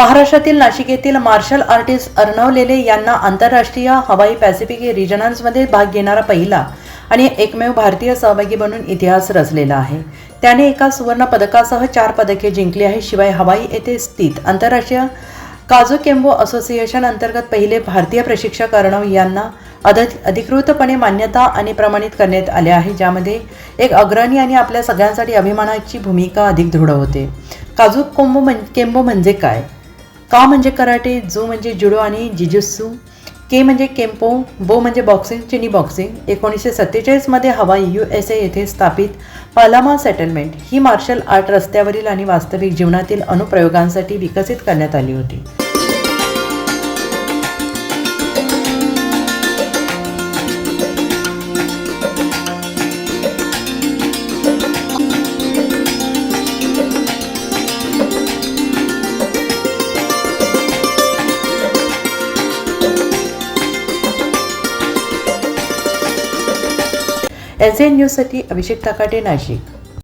महाराष्ट्रातील नाशिक येथील marshal artist Arnav लेले यांना आंतरराष्ट्रीय हवाई पॅसिफिक रिजनल्समध्ये भाग घेणारा पहिला आणि एकमेव भारतीय सहभागी बनून इतिहास रचलेला आहे. त्याने एका सुवर्ण पदकासह चार पदके जिंकली आहे शिवाय हवाई येथे स्थित आंतरराष्ट्रीय काजू केम्बो असोसिएशन अंतर्गत पहिले भारतीय प्रशिक्षक अर्णव यांना अध अधिकृतपणे मान्यता आणि प्रमाणित करण्यात आले आहे ज्यामध्ये एक अग्रणी आणि आपल्या सगळ्यांसाठी अभिमानाची भूमिका अधिक दृढ होते. काजू कोंबो म्हण केम्बो म्हणजे काय? का म्हणजे कराटे जो म्हणजे जुडो आणि जिजुत्सू के म्हणजे केम्पो बो म्हणजे बॉक्सिंग चिनी बॉक्सिंग एकोणीसशे सत्तेचाळीसमध्ये हवाई यू एस ए येथे स्थापित पालामा सेटलमेंट ही मार्शल आर्ट रस्त्यावरील आणि वास्तविक जीवनातील अनुप्रयोगांसाठी विकसित करण्यात आली होती. एस एन न्यूजसाठी अभिषेक ताकाटे नाशिक.